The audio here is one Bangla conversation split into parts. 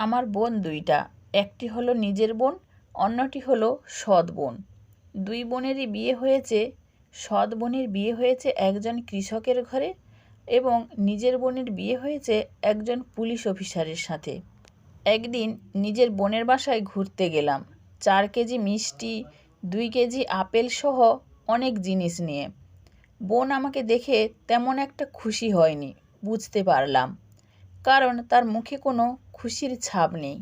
আমার বোন দুইটা, একটি হলো নিজের বোন, অন্যটি হলো সৎ বোন। দুই বোনেরই বিয়ে হয়েছে, সৎ বোনের বিয়ে হয়েছে একজন কৃষকের ঘরে এবং নিজের বোনের বিয়ে হয়েছে একজন পুলিশ অফিসারের সাথে। একদিন নিজের বোনের বাসায় ঘুরতে গেলাম। চার কেজি মিষ্টি, দুই কেজি আপেল সহ অনেক জিনিস নিয়ে। বোন আমাকে দেখে তেমন একটা খুশি হয়নি, বুঝতে পারলাম। কারণ তার মুখে কোনো খুশির ছাপ নেই।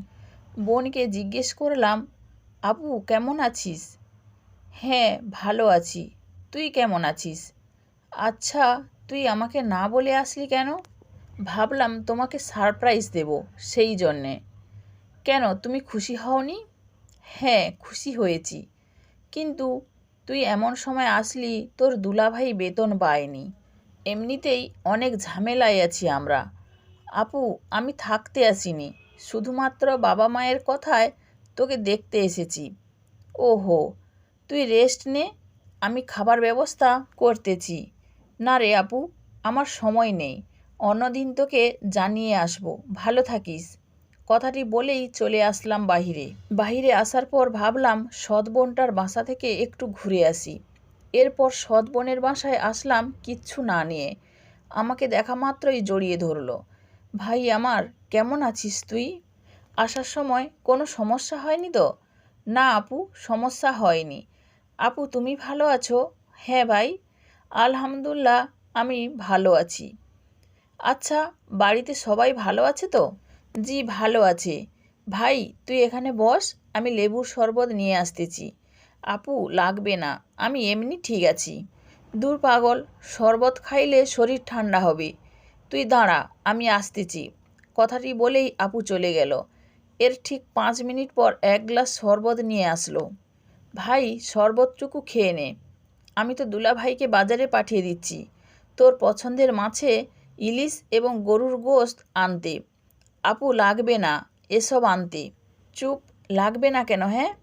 বোনকে জিজ্ঞেস করলাম, আপু, কেমন আছিস? হ্যাঁ ভালো আছি। তুই কেমন আছিস? আচ্ছা তুই আমাকে না বলে আসলি কেন? ভাবলাম তোমাকে সারপ্রাইজ দেব, সেই জন্যে। কেন, তুমি খুশি হওনি? হ্যাঁ খুশি হয়েছি। কিন্তু তুই এমন সময় আসলি, তোর দুলাভাই বেতন পায়নি। এমনিতেই অনেক ঝামেলায় আছি আমরা। আপু, আমি থাকতে আসিনি। শুধুমাত্র বাবা মায়ের কথায় তোকে দেখতে এসেছি। ওহো, তুই রেস্ট নে, আমি খাবার ব্যবস্থা করতেছি। না রে আপু, আমার সময় নেই। অন্যদিন তোকে জানিয়ে আসব। ভালো থাকিস। কথাটি বলেই চলে আসলাম বাহিরে। বাহিরে আসার পর ভাবলাম সৎ বোনটার বাসা থেকে একটু ঘুরে আসি। এরপর সৎ বোনের বাসায় আসলাম কিচ্ছু না নিয়ে। আমাকে দেখা মাত্রই জড়িয়ে ধরলো। ভাই আমার, কেমন আছিস তুই? আসার সময় কোনো সমস্যা হয়নি তো? না আপু, সমস্যা হয়নি। আপু, তুমি ভালো আছো? হ্যাঁ ভাই। আলহামদুলিল্লাহ, আমি ভালো আছি। আচ্ছা বাড়িতে সবাই ভালো আছে তো? জি, ভালো আছে। ভাই, তুই এখানে বস, আমি লেবুর শরবত নিয়ে আসতেছি। আপু, লাগবে না, আমি এমনি ঠিক আছি। দূর পাগল, শরবত খাইলে শরীর ঠান্ডা হবে। তুই দাঁড়া, আমি আসতেছি। কথাটি বলেই আপু চলে গেল। এর ঠিক পাঁচ মিনিট পর এক গ্লাস শরবত নিয়ে আসলো। ভাই, শরবতটুকু খেয়ে নে। আমি তো দুলা ভাইকে বাজারে পাঠিয়ে দিচ্ছি। তোর পছন্দের মাছে ইলিশ এবং গরুর গোশত আনতে। আপু, লাগবে না, এসব আনতে। চুপ, লাগবে না কেন হ্যাঁ?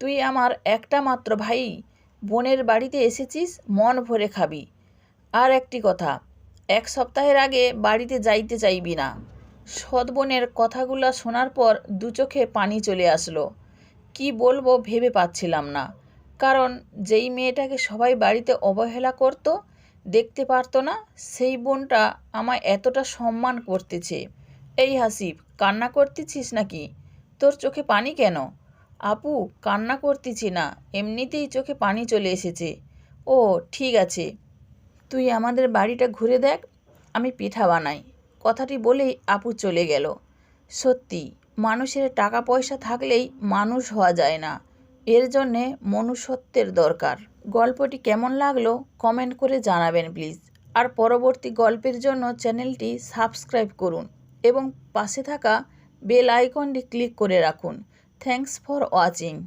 তুই আমার একটা মাত্র ভাই। বোনের বাড়িতে এসেছিস, মন ভরে খাবি। আর একটি কথা এক সপ্তাহের আগে বাড়িতে যাইতে চাইবি না। সৎ বোনের কথাগুলো শোনার পর দু চোখে পানি চলে আসলো। কি বলব ভেবে পাচ্ছিলাম না। কারণ যেই মেয়েটাকে সবাই বাড়িতে অবহেলা করত, দেখতে পারতো না, সেই বোনটা আমায় এতটা সম্মান করতেছে। এই হাসিব, কান্না করতেছিস নাকি? তোর চোখে পানি কেন? আপু, কান্না করতেছি না, এমনিতেই চোখে পানি চলে এসেছে। ও, ঠিক আছে। তুই আমাদের বাড়িটা ঘুরে দেখ, আমি পিঠা বানাই। কথাটি বলেই আপু চলে গেল। সত্যি, মানুষের টাকা পয়সা থাকলেই মানুষ হওয়া যায় না। এর জন্যে মনুষ্যত্বের দরকার। গল্পটি কেমন লাগল কমেন্ট করে জানাবেন প্লিজ। আর পরবর্তী গল্পের জন্য চ্যানেলটি সাবস্ক্রাইব করুন এবং পাশে থাকা বেল আইকনটি ক্লিক করে রাখুন। Thanks for watching.